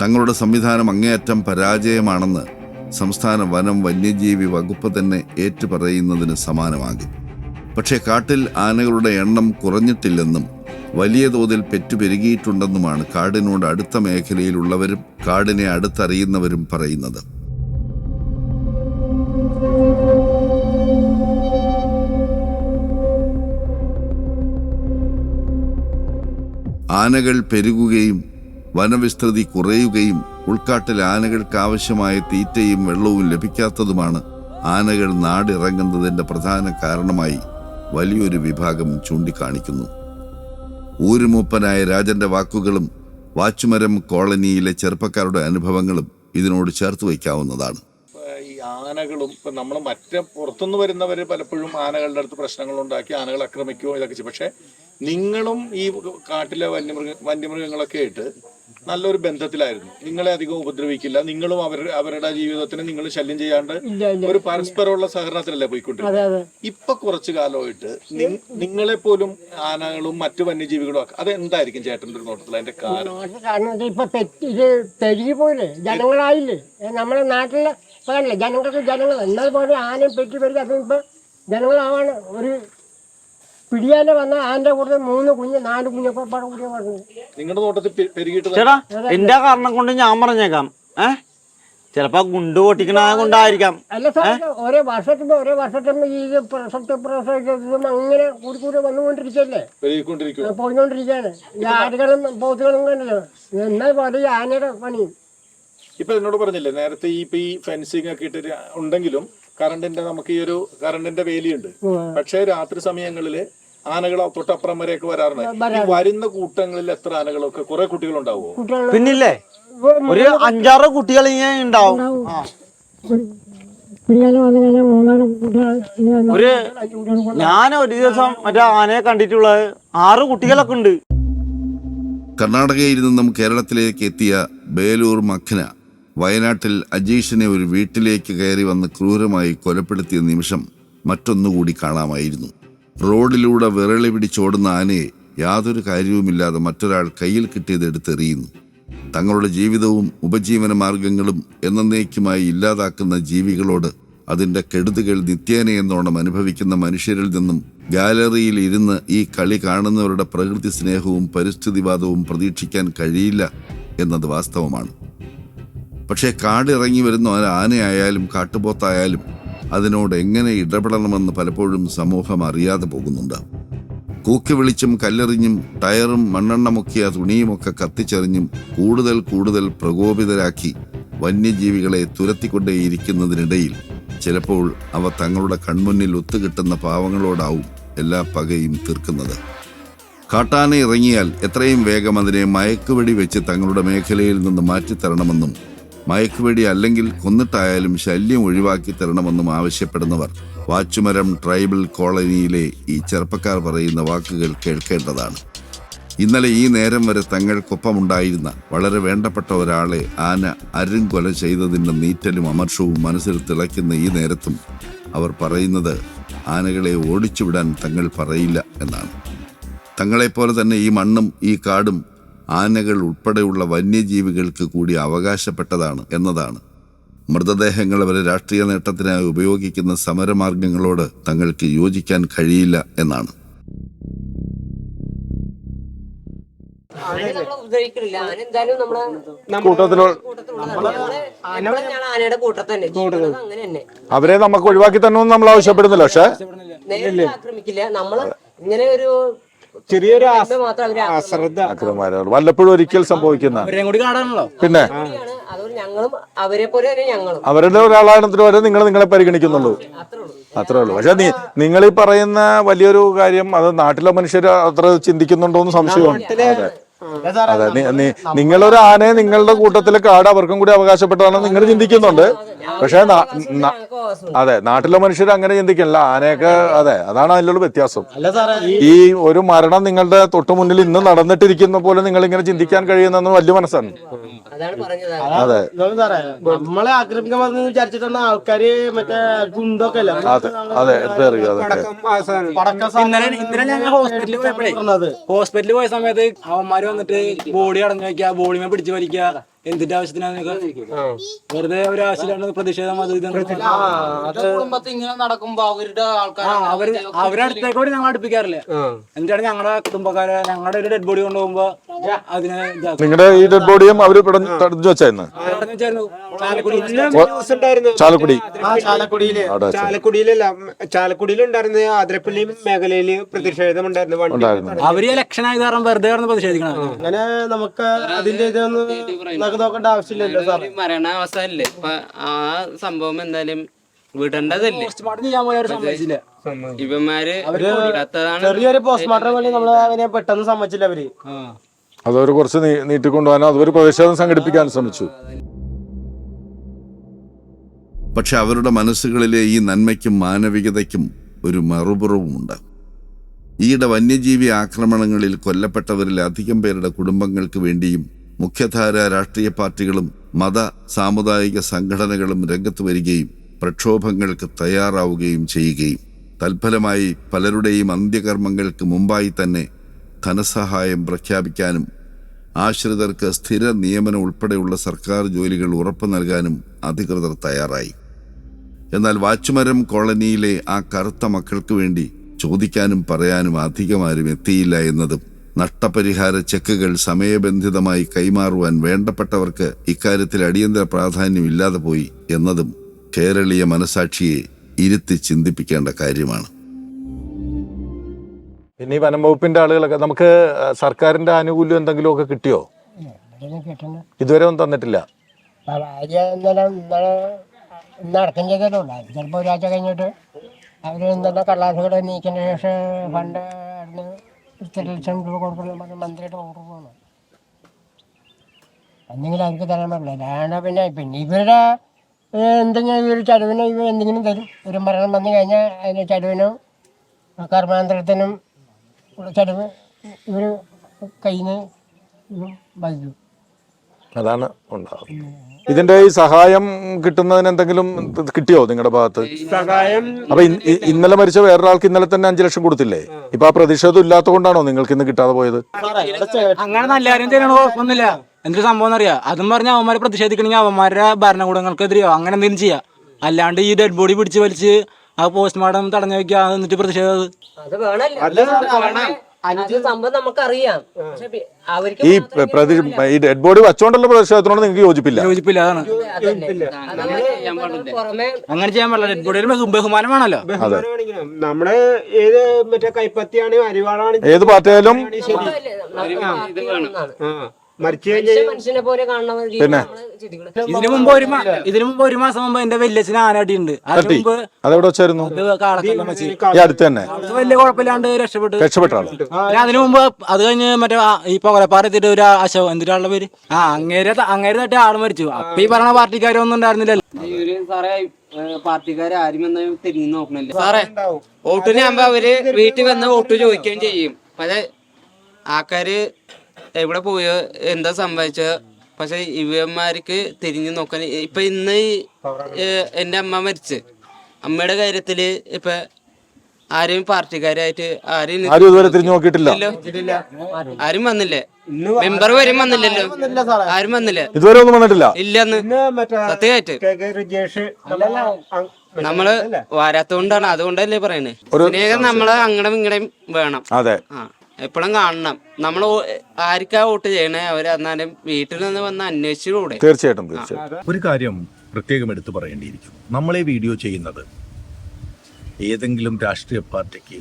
തങ്ങളുടെ സംവിധാനം അങ്ങേയറ്റം പരാജയമാണെന്ന് സംസ്ഥാന വനം വന്യജീവി വകുപ്പ് തന്നെ ഏറ്റുപറയുന്നതിന് സമാനമാകും. പക്ഷേ കാട്ടിൽ ആനകളുടെ എണ്ണം കുറഞ്ഞിട്ടില്ലെന്നും വലിയ തോതിൽ പെറ്റുപെരുകിയിട്ടുണ്ടെന്നുമാണ് കാടിനോട് അടുത്ത മേഖലയിലുള്ളവരും കാടിനെ അടുത്തറിയുന്നവരും പറയുന്നത്. ആനകൾ പെരുകുകയും വനവിസ്തൃതി കുറയുകയും ഉൾക്കാട്ടിൽ ആനകൾക്ക് ആവശ്യമായ തീറ്റയും വെള്ളവും ലഭിക്കാത്തതുമാണ് ആനകൾ നാടിറങ്ങുന്നതിന്റെ പ്രധാന കാരണമായി വലിയൊരു വിഭാഗം ചൂണ്ടിക്കാണിക്കുന്നു. ഊരുമൂപ്പനായ രാജന്റെ വാക്കുകളും വാച്ചുമരം കോളനിയിലെ ചെറുപ്പക്കാരുടെ അനുഭവങ്ങളും ഇതിനോട് ചേർത്ത് വയ്ക്കാവുന്നതാണ്. ഈ ആനകളും ഇപ്പൊ നമ്മൾ മറ്റേ പുറത്തുനിന്ന് വരുന്നവര് പലപ്പോഴും ആനകളുടെ അടുത്ത് പ്രശ്നങ്ങൾ ഉണ്ടാക്കി ആനകൾ ആക്രമിക്കുകയോ ഇതൊക്കെ പക്ഷെ നിങ്ങളും ഈ കാട്ടിലെ വന്യമൃഗ വന്യമൃഗങ്ങളൊക്കെ ആയിട്ട് നല്ലൊരു ബന്ധത്തിലായിരുന്നു. നിങ്ങളെ അധികം ഉപദ്രവിക്കില്ല. നിങ്ങളും അവർ അവരുടെ ജീവിതത്തിന് നിങ്ങൾ ശല്യം ചെയ്യാണ്ട് ഒരു പരസ്പരമുള്ള സഹകരണത്തിലല്ലേ പോയിക്കൊണ്ടിരുന്നത്? ഇപ്പൊ കുറച്ചു കാലമായിട്ട് നിങ്ങളെ പോലും ആനകളും മറ്റു വന്യജീവികളും ഒക്കെ അതെന്തായിരിക്കും ചേട്ടന്റെ ഒരു നോട്ടത്തിൽ അതിന്റെ കാരണം? ഇപ്പൊ ഇത് പെരുകി പോയില്ലേ? ജനങ്ങളായില്ലേ? നമ്മുടെ നാട്ടിലെ ജനങ്ങൾക്ക് ജനങ്ങൾ എന്നാൽ പോലെ ആനയും പെറ്റി പെരുകി അതിപ്പോ ജനങ്ങളാവാണ് ഒരു പിടിയാന വന്ന ആന്റെ കൂടെ മൂന്ന് കുഞ്ഞ് നാല് കുഞ്ഞൊക്കെ പടം കൂടിയ പറഞ്ഞു നിങ്ങളുടെ നോട്ടത്തിൽ പെ- പെരുകിയിട്ട് ചേട്ടാ എന്റെ കാരണം കൊണ്ട് ഞാൻ പറഞ്ഞേക്കാം. ഏ? ചിലപ്പോ ഗുണ്ട് പൊട്ടിക്കണ കൊണ്ടായിരിക്കാം. അല്ല സാർ ഓരോ വർഷത്തുമ്പോ ഓരോ വർഷത്തുമ്പോ ഈ പ്രസക്തി പ്രസവിച്ചതും അങ്ങനെ കൂടി കൂടി വന്നുകൊണ്ടിരിക്കല്ലേ? പോയിക്കൊണ്ടിരിക്കാണ് ആടുകളും പോത്തുകളും കണ്ടല്ലോ എന്നാ ഈ ആനയുടെ പണി? ഇപ്പൊ എന്നോട് പറഞ്ഞില്ലേ നേരത്തെ ഈ ഇപ്പൊ ഈ ഫെൻസിങ് ഒക്കെ ഇട്ട് ഉണ്ടെങ്കിലും കറണ്ടിന്റെ നമുക്ക് ഈ ഒരു കറണ്ടിന്റെ വേലിയുണ്ട് പക്ഷേ രാത്രി സമയങ്ങളിൽ ആനകൾ തൊട്ടപ്പുറം വരെയൊക്കെ വരാറുണ്ട്. ഈ വരുന്ന കൂട്ടങ്ങളിൽ എത്ര ആനകളൊക്കെ കുറെ കുട്ടികൾ പിന്നില്ലേ? ഒരു അഞ്ചാറ് കുട്ടികൾ ഇങ്ങനെ ഉണ്ടാവും. ഒരു ഞാൻ ഒരു ദിവസം മറ്റേ ആനയെ കണ്ടിട്ടുള്ളത് ആറ് കുട്ടികളൊക്കെ ഉണ്ട്. കർണാടകയിൽ നിന്നും കേരളത്തിലേക്ക് എത്തിയ ബേലൂർ മഖന വയനാട്ടിൽ അജീഷിനെ ഒരു വീട്ടിലേക്ക് കയറി വന്ന് ക്രൂരമായി കൊലപ്പെടുത്തിയ നിമിഷം മറ്റൊന്നുകൂടി കാണാമായിരുന്നു. റോഡിലൂടെ വിരളി പിടിച്ചോടുന്ന ആനയെ യാതൊരു കാര്യവുമില്ലാതെ മറ്റൊരാൾ കയ്യിൽ കിട്ടിയത് എടുത്തെറിയുന്നു തങ്ങളുടെ ജീവിതവും ഉപജീവന മാർഗങ്ങളും എന്നേക്കുമായി ഇല്ലാതാക്കുന്ന ജീവികളോട് അതിന്റെ കെടുതികൾ നിത്യേനയെന്നോണം അനുഭവിക്കുന്ന മനുഷ്യരിൽ നിന്നും ഗാലറിയിൽ ഇരുന്ന് ഈ കളി കാണുന്നവരുടെ പ്രകൃതി സ്നേഹവും പരിസ്ഥിതിവാദവും പ്രതീക്ഷിക്കാൻ കഴിയില്ല എന്നത് വാസ്തവമാണ്. പക്ഷേ കാടിറങ്ങി വരുന്ന ഒരു ആനയായാലും കാട്ടുപോത്തായാലും അതിനോട് എങ്ങനെ ഇടപെടണമെന്ന് പലപ്പോഴും സമൂഹം അറിയാതെ പോകുന്നുണ്ട്. കൂക്കി വിളിച്ചും കല്ലെറിഞ്ഞും ടയറും മണ്ണെണ്ണമൊക്കെയ തുണിയുമൊക്കെ കത്തിച്ചെറിഞ്ഞും കൂടുതൽ കൂടുതൽ പ്രകോപിതരാക്കി വന്യജീവികളെ തുരത്തിക്കൊണ്ടേയിരിക്കുന്നതിനിടയിൽ ചിലപ്പോൾ അവ തങ്ങളുടെ കൺമുന്നിൽ ഒത്തുകിട്ടുന്ന പാവങ്ങളോടാവും എല്ലാ പകയും തീർക്കുന്നത്. കാട്ടാന ഇറങ്ങിയാൽ എത്രയും വേഗം അതിനെ മയക്കുവെടി വെച്ച് തങ്ങളുടെ മേഖലയിൽ നിന്ന് മാറ്റിത്തരണമെന്നും മയക്കുവെടി അല്ലെങ്കിൽ കൊന്നിട്ടായാലും ശല്യം ഒഴിവാക്കി തരണമെന്നും ആവശ്യപ്പെടുന്നവർ വാച്ചുമരം ട്രൈബൽ കോളനിയിലെ ഈ ചെറുപ്പക്കാർ പറയുന്ന വാക്കുകൾ കേൾക്കേണ്ടതാണ്. ഇന്നലെ ഈ നേരം വരെ തങ്ങൾക്കൊപ്പമുണ്ടായിരുന്ന വളരെ വേണ്ടപ്പെട്ട ഒരാളെ ആന അരുംകൊല ചെയ്തതിന്റെ നീറ്റലും അമർഷവും മനസ്സിൽ തിളയ്ക്കുന്ന ഈ നേരത്തും അവർ പറയുന്നത് ആനകളെ ഓടിച്ചുവിടാൻ തങ്ങൾ പറയില്ല എന്നാണ്. തങ്ങളെപ്പോലെ തന്നെ ഈ മണ്ണും ഈ കാടും ആനകൾ ഉൾപ്പെടെയുള്ള വന്യജീവികൾക്ക് കൂടി അവകാശപ്പെട്ടതാണ് എന്നതാണ്. മൃതദേഹങ്ങൾ അവരെ രാഷ്ട്രീയ നേട്ടത്തിനായി ഉപയോഗിക്കുന്ന സമരമാർഗങ്ങളോട് തങ്ങൾക്ക് യോജിക്കാൻ കഴിയില്ല എന്നാണ്. അവരെ നമുക്ക് ഒഴിവാക്കി തന്നെ നമ്മൾ ആവശ്യപ്പെടുന്നില്ല പക്ഷേ ആക്രമിക്കില്ല. നമ്മൾ ഇങ്ങനെ ഒരു ചെറിയൊരു അശ്രദ്ധ വല്ലപ്പോഴും ഒരിക്കൽ സംഭവിക്കുന്ന പിന്നെ ആക്രമണമാണ്. ഞങ്ങളും അവരെ പോലെ തന്നെ ഞങ്ങളും. അവരുടെ ഒരാളാണത്തിന് വരെ നിങ്ങൾ നിങ്ങളെ പരിഗണിക്കുന്നുള്ളൂ. അത്രേ ഉള്ളൂ. അത്രേ ഉള്ളൂ. പക്ഷെ നീ നിങ്ങൾ ഈ പറയുന്ന വലിയൊരു കാര്യം അത് നാട്ടിലെ മനുഷ്യർ അത്ര ചിന്തിക്കുന്നുണ്ടോ എന്ന് സംശയമാണ് അതെ നിങ്ങളൊരു ആനയെ നിങ്ങളുടെ കൂട്ടത്തിലെ കാട് അവർക്കും കൂടി അവകാശപ്പെട്ടതാണെന്ന് നിങ്ങൾ ചിന്തിക്കുന്നുണ്ട്. പക്ഷെ. അതെ നാട്ടിലെ മനുഷ്യർ അങ്ങനെ ചിന്തിക്കില്ല. ആനയൊക്കെ അതെ അതാണ് അതിലുള്ള വ്യത്യാസം. ഈ ഒരു മരണം നിങ്ങളുടെ തൊട്ടു മുന്നിൽ ഇന്ന് നടന്നിട്ടിരിക്കുന്ന പോലെ നിങ്ങൾ ഇങ്ങനെ ചിന്തിക്കാൻ കഴിയുന്ന വലിയ മനസ്സാണ്. അതാണ് പറഞ്ഞത് അതെ. നമ്മളെ ആക്രമിക്കാൻ വിചാരിച്ചിട്ടാണ് ആൾക്കാര് മറ്റേ ഗുണ്ടൊക്കെ അതെ അതെ ഇന്നലെ ഞങ്ങൾ ഹോസ്പിറ്റലിൽ പോയപ്പോഴേ ഹോസ്പിറ്റലിൽ പോയ സമയത്ത് അവന്മാര് വന്നിട്ട് ബോഡി അടഞ്ഞു വെക്കുക ബോഡിമേ പിടിച്ച് വലിക്കുക. എന്തിന്റെ ആവശ്യത്തിനാണ് വെറുതെ ഒരു ആവശ്യമില്ലാണ്ട് പ്രതിഷേധം അത് ഇതൊന്നും കുടുംബത്തിൽ ഇങ്ങനെ നടക്കുമ്പോ അവരുടെ ആൾക്കാർ അവർ അവരുടെ കൂടി ഞങ്ങൾ അടുപ്പിക്കാറില്ല എന്നിട്ടാണ് ഞങ്ങളുടെ കുടുംബക്കാരെ ഞങ്ങളുടെ ഒരു ഡെഡ് ബോഡി കൊണ്ടുപോകുമ്പോ അതിനെ നിങ്ങളുടെ ഈ ഡെഡ് ബോഡിയും അവർ പിടഞ്ഞ് തടഞ്ഞു വെച്ചായിരുന്നു ചാലക്കുടി ന്യൂസ് ഉണ്ടായിരുന്നു ചാലക്കുടി ചാലക്കുടിയിൽ അവിടെ വെച്ച്. ചാലക്കുടിയിലല്ല ചാലക്കുടിയിൽ ഉണ്ടായിരുന്ന ആതിരപ്പള്ളി മേഖലയിൽ പ്രതിഷേധം ഉണ്ടായിരുന്നു അവർ ഇലക്ഷൻ ആയത് കാരണം വെറുതെ പ്രതിഷേധിക്കണം അങ്ങനെ നമുക്ക് അതിന്റെ ഇതൊന്നും നമുക്ക് നോക്കേണ്ട ആവശ്യമില്ലല്ലോ സാർ മരണ അവസാനല്ലേ? ഇപ്പൊ ആ സംഭവം എന്തായാലും വിടേണ്ടതല്ലേ? പോസ്റ്റ്മോർട്ടം ചെയ്യാൻ സമ്മതിച്ചില്ല ഇവന്മാര് വിടാത്തതാണ് ചെറിയൊരു പോസ്റ്റ്മോർട്ടം വേണ്ടി നമ്മൾ അങ്ങനെ പെട്ടെന്ന് സമ്മതിച്ചില്ല അവർ. അതവർ കുറച്ച് നീട്ടിക്കൊണ്ടുപോകാനോ പ്രതിഷേധം സംഘടിപ്പിക്കാൻ ശ്രമിച്ചു. പക്ഷെ അവരുടെ മനസ്സുകളിലെ ഈ നന്മയ്ക്കും മാനവികതയ്ക്കും ഒരു മറുപുറവുമുണ്ട്. ഈയിടെ വന്യജീവി ആക്രമണങ്ങളിൽ കൊല്ലപ്പെട്ടവരിൽ അധികം പേരുടെ കുടുംബങ്ങൾക്ക് വേണ്ടിയും മുഖ്യധാര രാഷ്ട്രീയ പാർട്ടികളും മത സാമുദായിക സംഘടനകളും രംഗത്ത് വരികയും പ്രക്ഷോഭങ്ങൾക്ക് തയ്യാറാവുകയും ചെയ്യുകയും. തൽഫലമായി പലരുടെയും അന്ത്യകർമ്മങ്ങൾക്ക് മുമ്പായി തന്നെ ധനസഹായം പ്രഖ്യാപിക്കാനും ആശ്രിതർക്ക് സ്ഥിര നിയമനം ഉൾപ്പെടെയുള്ള സർക്കാർ ജോലികൾ ഉറപ്പു നൽകാനും അധികൃതർ തയ്യാറായി. എന്നാൽ വാച്ചുമരം കോളനിയിലെ ആ കറുത്ത മക്കൾക്ക് വേണ്ടി ചോദിക്കാനും പറയാനും അധികമാരും എത്തിയില്ല എന്നതും നഷ്ടപരിഹാര ചെക്കുകൾ സമയബന്ധിതമായി കൈമാറുവാൻ വേണ്ടപ്പെട്ടവർക്ക് ഇക്കാര്യത്തിൽ അടിയന്തര പ്രാധാന്യം ഇല്ലാതെ പോയി എന്നതും കേരളീയ മനസാക്ഷിയെ ഇരുത്തി ചിന്തിപ്പിക്കേണ്ട കാര്യമാണ്. പിന്നെ ഈ വനം വകുപ്പിന്റെ ആളുകളൊക്കെ നമുക്ക് സർക്കാരിന്റെ ആനുകൂല്യം എന്തെങ്കിലുമൊക്കെ കിട്ടിയോ? ഇതുവരെ ഒന്നും തന്നിട്ടില്ല. ഭാര്യ ഇന്നലെ ഇന്നലെ ഇന്ന് അടക്കം ചെയ്തല്ലോ ചിലപ്പോൾ ഒരാഴ്ച കഴിഞ്ഞിട്ട് അവർ ഇന്നലെ നീക്കിന് നീക്കിയതിന് ശേഷം ഫണ്ട് ഇത്ര ലക്ഷം രൂപ കൊടുക്കണം പറഞ്ഞ് മന്ത്രിയുടെ ഓർഡർ പോകണം എന്തെങ്കിലും അവർക്ക് തരാൻ പറ്റില്ല അല്ലാണ്ട് പിന്നെ പിന്നെ ഇവരുടെ എന്തെങ്കിലും ഇവർ ചടുവിനോ ഇവർ എന്തെങ്കിലും തരും. ഒരു മരണം വന്നു കഴിഞ്ഞാൽ അതിന് ചടുവിനും കർമാന്തരത്തിനും ഉള്ള ചടുവ് ഇവർ കയ്യിൽ നിന്ന് വഹിക്കും. അതാണ് ഉണ്ടാവുന്നത്. ഇതിന്റെ ഈ സഹായം കിട്ടുന്നതിന് എന്തെങ്കിലും കിട്ടിയോ നിങ്ങളുടെ ഭാഗത്ത്? സഹായം അപ്പൊ ഇന്നലെ മരിച്ച വേറൊരാൾക്ക് ഇന്നലെ തന്നെ അഞ്ചു ലക്ഷം കൊടുത്തില്ലേ? ഇപ്പൊ ആ പ്രതിഷേധം ഇല്ലാത്തതുകൊണ്ടാണോ നിങ്ങൾക്ക് ഇന്ന് കിട്ടാതെ പോയത്? അങ്ങനെ നല്ല കാര്യം എന്തൊരു സംഭവം അറിയാം അതും പറഞ്ഞ അവന്മാരെ പ്രതിഷേധിക്കണമെങ്കിൽ അവന്മാരുടെ ഭരണകൂടങ്ങൾക്കെതിരെയോ അങ്ങനെ എന്തെങ്കിലും ചെയ്യാം. അല്ലാണ്ട് ഈ ഡെഡ് ബോഡി പിടിച്ച് വലിച്ച് ആ പോസ്റ്റ്മോർട്ടം തടഞ്ഞു വെക്കുക എന്നിട്ട് പ്രതിഷേധം സംഭവം നമുക്കറിയാം. അവർക്ക് ഈ പ്രതി ഈ ഡെഡ് ബോഡി വെച്ചോണ്ടുള്ള പ്രതിഷേധത്തിനോട് നിങ്ങൾക്ക് യോജിപ്പില്ല? യോജിപ്പില്ല അതാണ്. പുറമെ അങ്ങനെ ചെയ്യാൻ പാടില്ല. ഡെഡ് ബോഡിയിൽ ബഹുമാനമാണല്ലോ ബഹുമാനമാണെങ്കിലും നമ്മുടെ ഏത് മറ്റേ കൈപ്പത്തിയാണ് അരിവാളാണ് ഏത് പാർട്ടിയായാലും ശരി. ഇത് വേണം. ആ. മരിച്ചു മനുഷ്യനെ പോലെ പിന്നെ? ഇതിനു മുമ്പ് ഒരു മാ- ഇതിനു മുമ്പ് ഒരു മാസം മുമ്പ് എന്റെ വല്യച്ഛന് ആനാട്ടിയുണ്ട് അതിന് തട്ടി. മുമ്പ് അതെവിടെ വെച്ചായിരുന്നു? ഇത് കാളക്കെല്ലാം വെച്ച് ഈ അടുത്ത് തന്നെ. അത് വലിയ കുഴപ്പമില്ലാണ്ട് രക്ഷപ്പെട്ടു. രക്ഷപ്പെട്ട ആൾ. പിന്നെ അതിനു മുമ്പ് അത് കഴിഞ്ഞ് മറ്റേ ആ ഈ പൊകരപ്പാറ എത്തിയിട്ട് ഒരു അശോ എന്തിനാളുടെ പേര്? ആ അങ്ങേരെ ത- അങ്ങേരെ തട്ടി ആൾ മരിച്ചു. അപ്പൊ ഈ പറഞ്ഞ പാർട്ടിക്കാരൊന്നും ഉണ്ടായിരുന്നില്ലല്ലോ. ഇവർ സാറേ പാർട്ടിക്കാർ ആരും വന്ന് തിരിഞ്ഞു നോക്കണില്ല. സാറേ വോട്ടിനാകുമ്പോ അവർ വീട്ടിൽ വന്ന് വോട്ട് ചോദിക്കുകയും ചെയ്യും. പക്ഷെ ആൾക്കാര് എവിടെ പോയോ എന്താ സംഭവിച്ച പക്ഷെ ഇവന്മാർക്ക് തിരിഞ്ഞു നോക്കാൻ ഇപ്പൊ ഇന്ന് എന്റെ അമ്മ മരിച്ച്. അമ്മയുടെ കാര്യത്തിൽ ഇപ്പൊ ആരും പാർട്ടിക്കാരായിട്ട് ആരെയും ആരും ഇതുവരെ തിരിഞ്ഞു നോക്കിയിട്ടില്ല. ആരും വന്നില്ലേ? മെമ്പർ വരും വന്നില്ലല്ലോ. ആരും വന്നില്ല ഇതുവരെ ഒന്നും വന്നിട്ടില്ല. ഇല്ലെന്ന്. സത്യമായിട്ട്. നമ്മൾ വരാത്തോണ്ടാണ് അതുകൊണ്ടല്ലേ പറയണേ. സ്നേഹം നമ്മൾ അങ്ങടും ഇങ്ങടെയും വേണം. അതെ. ആ. എപ്പോഴും കാണണം. നമ്മൾ ആർക്കാ വോട്ട് ചെയ്യണേ? അവർ എന്നാലും വീട്ടിൽ നിന്ന് വന്ന് അന്വേഷിച്ചുകൂടെ തീർച്ചയായിട്ടും തീർച്ചയായിട്ടും. ഒരു കാര്യം പ്രത്യേകം എടുത്തു പറയേണ്ടിയിരിക്കും നമ്മളെ ഈ വീഡിയോ ചെയ്യുന്നത് ഏതെങ്കിലും രാഷ്ട്രീയ പാർട്ടിക്ക്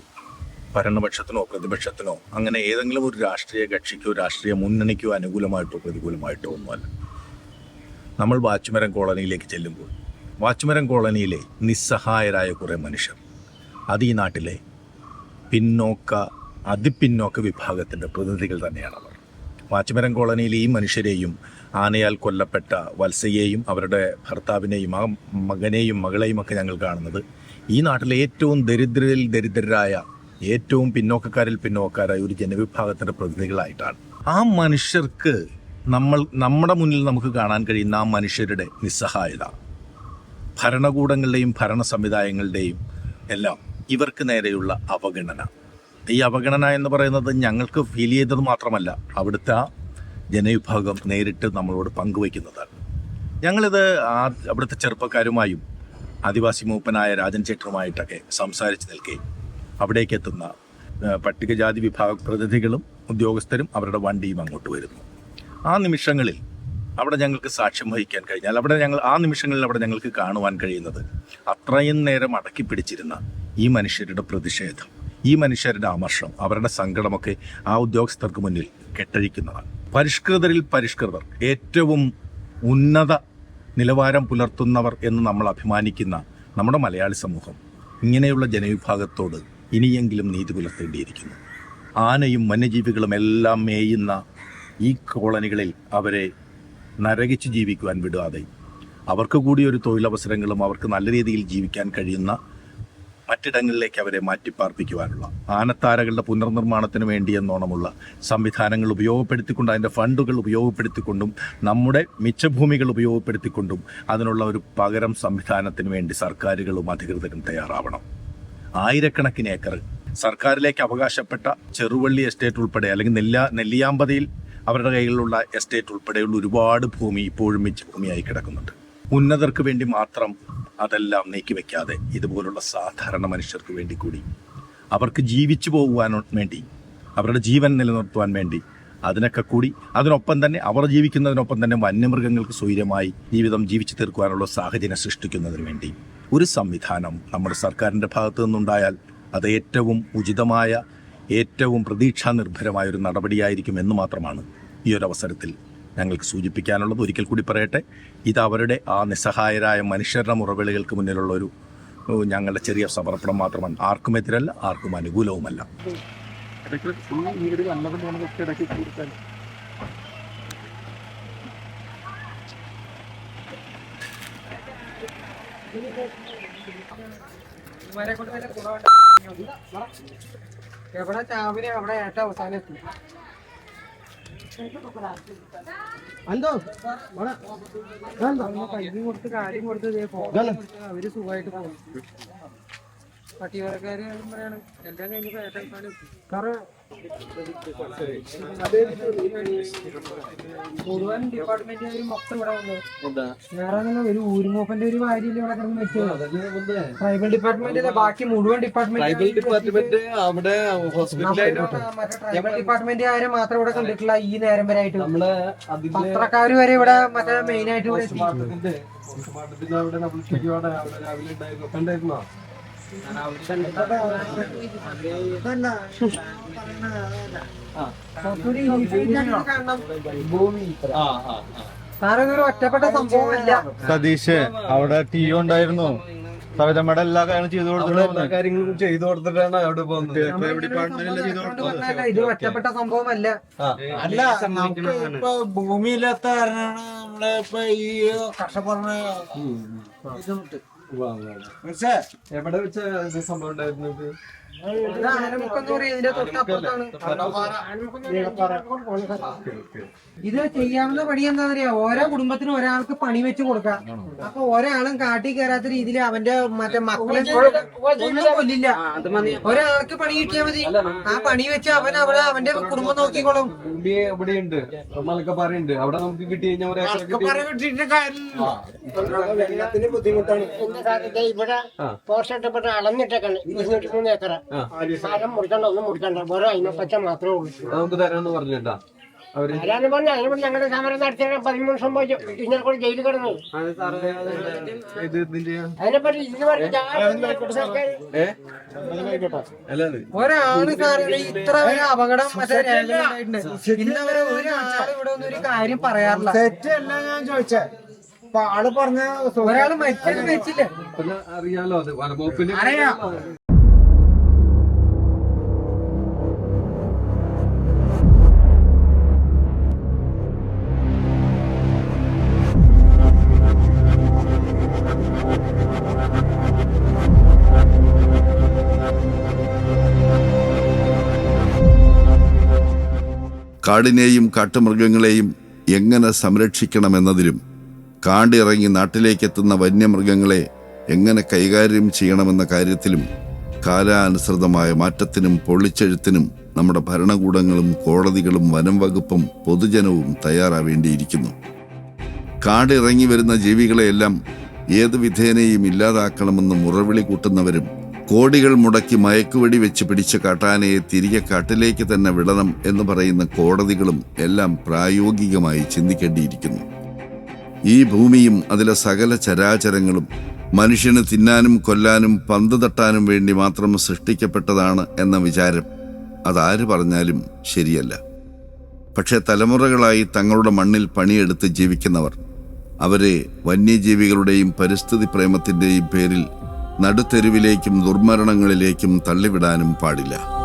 ഭരണപക്ഷത്തിനോ പ്രതിപക്ഷത്തിനോ അങ്ങനെ ഏതെങ്കിലും ഒരു രാഷ്ട്രീയ കക്ഷിക്കോ രാഷ്ട്രീയ മുന്നണിക്കോ അനുകൂലമായിട്ടോ പ്രതികൂലമായിട്ടോ ഒന്നുമല്ല. നമ്മൾ വാച്ചുമരം കോളനിയിലേക്ക് ചെല്ലുമ്പോൾ വാച്ചുമരം കോളനിയിലെ നിസ്സഹായരായ കുറേ മനുഷ്യർ അത് ഈ നാട്ടിലെ പിന്നോക്ക അതിപിന്നോക്ക വിഭാഗത്തിന്റെ പ്രതിനിധികൾ തന്നെയാണ് അവർ. വാച്ചുമരം കോളനിയിൽ ഈ മനുഷ്യരെയും ആനയാൽ കൊല്ലപ്പെട്ട വത്സയെയും അവരുടെ ഭർത്താവിനെയും ആ മകനെയും മകളെയും ഒക്കെ ഞങ്ങൾ കാണുന്നത്. ഈ നാട്ടിലെ ഏറ്റവും ദരിദ്രരിൽ ദരിദ്രരായ ഏറ്റവും പിന്നോക്കക്കാരിൽ പിന്നോക്കക്കാരായ ഒരു ജനവിഭാഗത്തിന്റെ പ്രതിനിധികളായിട്ടാണ്. ആ മനുഷ്യർക്ക് നമ്മൾ നമ്മുടെ മുന്നിൽ നമുക്ക് കാണാൻ കഴിയുന്ന ആ മനുഷ്യരുടെ നിസ്സഹായത ഭരണകൂടങ്ങളുടെയും ഭരണ സംവിധാനങ്ങളുടെയും എല്ലാം ഇവർക്ക് നേരെയുള്ള അവഗണന. ഈ അവഗണന എന്ന് പറയുന്നത് ഞങ്ങൾക്ക് ഫീൽ ചെയ്തത് മാത്രമല്ല. അവിടുത്തെ ജനവിഭാഗം നേരിട്ട് നമ്മളോട് പങ്കുവയ്ക്കുന്നതാണ്. ഞങ്ങളിത് അവിടുത്തെ ചെറുപ്പക്കാരുമായും ആദിവാസി മൂപ്പനായ രാജൻ ചേട്ടനുമായിട്ടൊക്കെ സംസാരിച്ച് നിൽക്കുകയും അവിടേക്ക് എത്തുന്ന പട്ടികജാതി വിഭാഗ പ്രതിനിധികളും ഉദ്യോഗസ്ഥരും അവരുടെ വണ്ടിയും അങ്ങോട്ട് വരുന്നു. ആ നിമിഷങ്ങളിൽ അവിടെ ഞങ്ങൾക്ക് സാക്ഷ്യം വഹിക്കാൻ കഴിഞ്ഞാൽ അവിടെ ഞങ്ങൾ ആ നിമിഷങ്ങളിൽ അവിടെ ഞങ്ങൾക്ക് കാണുവാൻ കഴിയുന്നത് അത്രയും നേരം അടക്കി പിടിച്ചിരുന്ന ഈ മനുഷ്യരുടെ പ്രതിഷേധം. ഈ മനുഷ്യരുടെ അമർഷം അവരുടെ സങ്കടമൊക്കെ ആ ഉദ്യോഗസ്ഥർക്ക് മുന്നിൽ കെട്ടഴിക്കുന്നതാണ്. പരിഷ്കൃതരിൽ പരിഷ്കൃതർ ഏറ്റവും ഉന്നത നിലവാരം പുലർത്തുന്നവർ എന്ന് നമ്മൾ അഭിമാനിക്കുന്ന നമ്മുടെ മലയാളി സമൂഹം ഇങ്ങനെയുള്ള ജനവിഭാഗത്തോട് ഇനിയെങ്കിലും നീതി പുലർത്തേണ്ടിയിരിക്കുന്നു. ആനയും വന്യജീവികളും എല്ലാം മേയുന്ന ഈ കോളനികളിൽ അവരെ നരകിച്ച് ജീവിക്കുവാൻ വിടാതെ അവർക്ക് കൂടി ഒരു തൊഴിലവസരങ്ങളും അവർക്ക് നല്ല രീതിയിൽ ജീവിക്കാൻ കഴിയുന്ന മറ്റിടങ്ങളിലേക്ക് അവരെ മാറ്റിപ്പാർപ്പിക്കുവാനുള്ള ആനത്താരകളുടെ പുനർനിർമ്മാണത്തിന് വേണ്ടി എന്നോണമുള്ള സംവിധാനങ്ങൾ ഉപയോഗപ്പെടുത്തിക്കൊണ്ട് അതിന്റെ ഫണ്ടുകൾ ഉപയോഗപ്പെടുത്തിക്കൊണ്ടും നമ്മുടെ മിച്ചഭൂമികൾ ഉപയോഗപ്പെടുത്തിക്കൊണ്ടും അതിനുള്ള ഒരു പകരം സംവിധാനത്തിന് വേണ്ടി സർക്കാരുകളും അധികൃതരും തയ്യാറാവണം. ആയിരക്കണക്കിന് ഏക്കർ സർക്കാരിലേക്ക് അവകാശപ്പെട്ട ചെറുവള്ളി എസ്റ്റേറ്റ് ഉൾപ്പെടെ അല്ലെങ്കിൽ നെല്ല നെല്ലിയാമ്പതിയിൽ അവരുടെ കയ്യിലുള്ള എസ്റ്റേറ്റ് ഉൾപ്പെടെയുള്ള ഒരുപാട് ഭൂമി ഇപ്പോഴും മിച്ചഭൂമിയായി കിടക്കുന്നുണ്ട്. ഉന്നതർക്ക് വേണ്ടി മാത്രം അതെല്ലാം നീക്കിവെക്കാതെ ഇതുപോലുള്ള സാധാരണ മനുഷ്യർക്ക് വേണ്ടി കൂടി. അവർക്ക് ജീവിച്ചു പോകുവാൻ വേണ്ടി അവരുടെ ജീവൻ നിലനിർത്തുവാൻ വേണ്ടി അതിനൊക്കെ കൂടി അതിനൊപ്പം തന്നെ അവർ ജീവിക്കുന്നതിനൊപ്പം തന്നെ വന്യമൃഗങ്ങൾക്ക് സ്വൈര്യമായി ജീവിതം ജീവിച്ചു തീർക്കുവാനുള്ള സാഹചര്യം സൃഷ്ടിക്കുന്നതിന് വേണ്ടി. ഒരു സംവിധാനം നമ്മുടെ സർക്കാരിന്റെ ഭാഗത്തു നിന്നുണ്ടായാൽ അത് ഏറ്റവും ഉചിതമായ ഏറ്റവും പ്രതീക്ഷാ നിർഭരമായ ഒരു നടപടിയായിരിക്കും എന്ന് മാത്രമാണ് ഈ ഒരു അവസരത്തിൽ ഞങ്ങൾക്ക് സൂചിപ്പിക്കാനുള്ളത് ഒരിക്കൽ കൂടി പറയട്ടെ ഇത് അവരുടെ ആ നിസ്സഹായരായ മനുഷ്യരുടെ മുറവിളികൾക്ക് മുന്നിലുള്ള ഒരു ഞങ്ങളുടെ ചെറിയ സമർപ്പണം മാത്രമാണ്. ആർക്കും എതിരല്ല ആർക്കും അനുകൂലവുമല്ല. എവിടെ ചാവിനെ അവിടെ ഏറ്റവും അവസാനം എത്തി എന്തോ കയ്യും കൊടുത്ത് കാര്യം കൊടുത്ത് അവർ സുഖമായിട്ട് പോകും പട്ടികക്കാര് പറയാണ് എല്ലാം അവസാനം എത്തി കാരണം മുഴുവൻ ഡിപ്പാർട്ട്മെന്റ് മൊത്തം ഇവിടെ വന്നു. വേറെ ഒരു ഊരുമൂപ്പന്റെ ഒരു ഭാര്യയിൽ ഇവിടെ കിടന്ന് വെച്ചത് ട്രൈബൽ ഡിപ്പാർട്ട്മെന്റിലെ ബാക്കി മുഴുവൻ ഡിപ്പാർട്ട്മെന്റ് ഡിപ്പാർട്ട്മെന്റ് അവിടെ ട്രൈബൽ ഡിപ്പാർട്ട്മെന്റുകാരെ മാത്രം ഇവിടെ കണ്ടിട്ടില്ല ഈ നേരം വരെ ആയിട്ട്. പത്രക്കാര് വരെ ഇവിടെ മറ്റേ മെയിൻ ആയിട്ട് ഇവിടെ അവിടെ രാവിലെ ഉണ്ടായിരുന്നു. കണ്ടായിരുന്നോ ഒറ്റപ്പെട്ട സംഭവമല്ല സതീഷ് അവിടെ ടീ ഉണ്ടായിരുന്നു. സവിതമ്മയുടെ എല്ലാ കാര്യങ്ങളും ചെയ്തു കൊടുത്തിട്ടുണ്ട് എല്ലാ കാര്യങ്ങളും ചെയ്തു കൊടുത്തിട്ടാണ് അവിടെ പോകുന്നത്. ഇത് ഒറ്റപ്പെട്ട സംഭവമല്ല. അല്ല നമുക്ക് ഇപ്പൊ ഭൂമിയില്ലാത്ത കാരണമാണ് നമ്മളെ ഇപ്പൊ ഈ കഷ്ടപ്പെടുന്ന ബുദ്ധിമുട്ട്? എവിടെ വെച്ച സംഭവം ഉണ്ടായിരുന്നത്? ഇത് ചെയ്യാവുന്ന പണി എന്താ പറയാ ഓരോ കുടുംബത്തിനും ഒരാൾക്ക് പണി വെച്ച് കൊടുക്കാം. അപ്പൊ ഒരാളും കാട്ടി കയറാത്ത രീതിയിൽ അവന്റെ മറ്റേ മക്കളെ ഒന്നും കൊല്ലില്ല. ഒരാൾക്ക് പണി കിട്ടിയാൽ മതി. ആ പണി വെച്ച് അവൻ അവിടെ അവന്റെ കുടുംബം നോക്കിക്കോളും. ഭൂമി എവിടെയുണ്ട് മലക്കപ്പാറയുണ്ട്. അവിടെ നമുക്ക് കിട്ടി. കഴിഞ്ഞാൽ ബുദ്ധിമുട്ടാണ്. ഇവിടെ പോസ്റ്റപ്പെട്ട അളന്നിട്ടേക്കാണ്. ഇരുന്നൂറ്റി മൂന്ന് ഏക്കറ. മരം മുറിക്കണ്ട ഒന്നും മുറിക്കണ്ട വെറും അയിമപ്പച്ച മാത്രമേ ഉള്ളൂ. നമുക്ക് തരാന്ന് പറഞ്ഞിട്ടാ. ആരാണ് പറഞ്ഞു അതിനെ ഞങ്ങളുടെ സമരം നടത്തിയ പതിമൂന്ന് സംഭവിച്ചു ഇന്നലെ കൂടെ ജയിലിൽ കിടന്നു. ഇത് ഇതിന്റെ അതിനെപ്പറ്റി ഇത് ഒരാൾ സാറേ ഇത്ര അപകടം മറ്റേ രേഖകളുണ്ടായിട്ടുണ്ട്. ഇന്നവരെ ഒരാൾ ഇവിടെ ഒന്നും ഒരു കാര്യം പറയാറില്ല. തെറ്റല്ല ഞാൻ ചോദിച്ചേ. അപ്പൊ ആൾ പറഞ്ഞ ഒരാൾ മരിച്ചിട്ട് മരിച്ചില്ലേ പിന്നെ അറിയാലോ അത് അറിയാം. കാടിനെയും കാട്ടുമൃഗങ്ങളെയും എങ്ങനെ സംരക്ഷിക്കണമെന്നതിലും കാടിറങ്ങി നാട്ടിലേക്കെത്തുന്ന വന്യമൃഗങ്ങളെ എങ്ങനെ കൈകാര്യം ചെയ്യണമെന്ന കാര്യത്തിലും കാലാനുസൃതമായ മാറ്റത്തിനും പൊള്ളിച്ചെഴുത്തിനും നമ്മുടെ ഭരണകൂടങ്ങളും കോടതികളും വനം വകുപ്പും പൊതുജനവും തയ്യാറാവേണ്ടിയിരിക്കുന്നു. കാടിറങ്ങി വരുന്ന ജീവികളെയെല്ലാം ഏത് വിധേനയും ഇല്ലാതാക്കണമെന്ന് മുറവിളി കൂട്ടുന്നവരും കോടികൾ മുടക്കി മയക്കുവെടി വെച്ച് പിടിച്ച കാട്ടാനയെ തിരികെ കാട്ടിലേക്ക് തന്നെ വിടണം എന്ന് പറയുന്ന കോടതികളും എല്ലാം പ്രായോഗികമായി ചിന്തിക്കേണ്ടിയിരിക്കുന്നു. ഈ ഭൂമിയും അതിലെ സകല ചരാചരങ്ങളും മനുഷ്യന് തിന്നാനും കൊല്ലാനും പന്ത് തട്ടാനും വേണ്ടി മാത്രം സൃഷ്ടിക്കപ്പെട്ടതാണ് എന്ന വിചാരം അതാര് പറഞ്ഞാലും ശരിയല്ല. പക്ഷേ തലമുറകളായി തങ്ങളുടെ മണ്ണിൽ പണിയെടുത്ത് ജീവിക്കുന്നവർ അവരെ വന്യജീവികളുടെയും പരിസ്ഥിതി പ്രേമത്തിന്റെയും പേരിൽ നടുത്തെരുവിലേക്കും ദുർമരണങ്ങളിലേക്കും തള്ളിവിടാനും പാടില്ല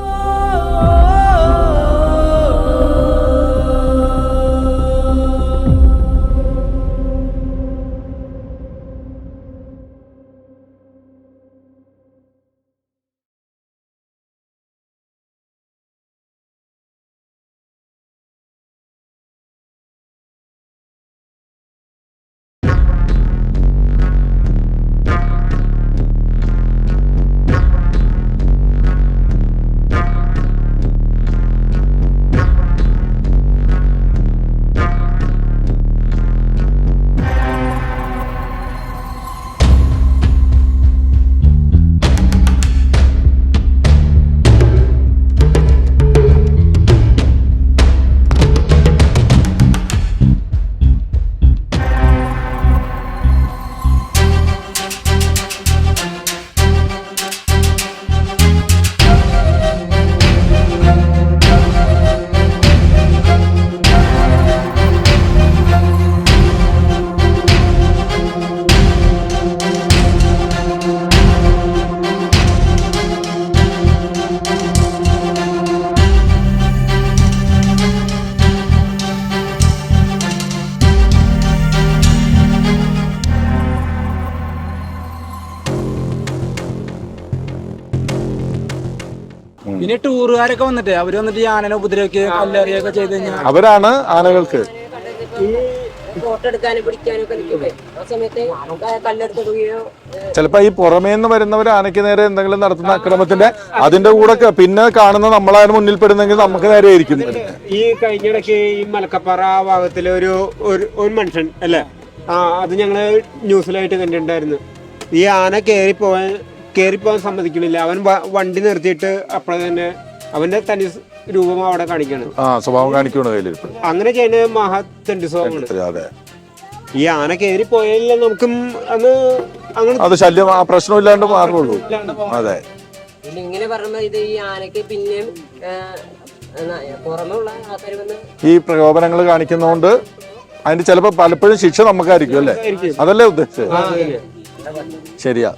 പിന്നെ ടൂറുകാരൊക്കെ വന്നിട്ട് അവർ വന്നിട്ട് ഈ ആനനെ ഉപദ്രവിക്കുകയും കല്ലെറിയൊക്കെ ചെയ്ത് കഴിഞ്ഞാൽ അവരാണ് ആനകൾക്ക്. ഈ ഫോട്ടോ എടുക്കാനും പിടിക്കാനും ഒക്കെ നിൽക്കുമ്പോ ആ സമയത്ത് കല്ലെടുത്തിടുകയോ ചിലപ്പോ ഈ പുറമേ നിന്ന് വരുന്നവർ ആനയ്ക്ക് നേരെ എന്തെങ്കിലും നടത്തുന്ന അക്രമത്തിന്റെ അതിന്റെ കൂടെ പിന്നെ കാണുന്ന നമ്മളാണ് മുന്നിൽ പെടുന്നെങ്കിൽ നമുക്ക് നേരെ ആയിരിക്കും ഈ കഴിഞ്ഞിടയ്ക്ക് ഈ മലക്കപ്പാറ ഭാഗത്തിലെ ഒരു ഒരു മനുഷ്യൻ അല്ലേ? ആ അത് ഞങ്ങൾ ന്യൂസിലായിട്ട് കണ്ടിട്ടുണ്ടായിരുന്നു. ഈ ആന കയറിപ്പോവാൻ കയറിപ്പോവാൻ സമ്മതിക്കണില്ല അവൻ വണ്ടി നിർത്തിയിട്ട് അപ്പോഴെ തന്നെ അവന്റെ തനി രൂപം അവിടെ കാണിക്കണം. ആ സ്വഭാവം കാണിക്കണം കയ്യിലിരിപ്പ്. അങ്ങനെ ചെയ്യുന്ന മഹാത്തണ്ടി സ്വഭാവമാണ്. അതെ. ഈ ആന കയറി പോയാലേ നമുക്കും അന്ന് അങ്ങനെ അത് ശല്യം ആ പ്രശ്നമില്ലാണ്ട് മാറുള്ളൂ. അതെ. ഇങ്ങനെ പറയുമ്പോ ഇത് ഈ ആനക്ക് പിന്നെയും ആൾക്കാർ വന്ന് ഈ പ്രകോപനങ്ങൾ കാണിക്കുന്നതുകൊണ്ട് അതിന്റെ ചിലപ്പോ പലപ്പോഴും ശിക്ഷ നമുക്കായിരിക്കും അല്ലേ? അതല്ലേ ഉദ്ദേശിച്ചത്? ശരിയാ.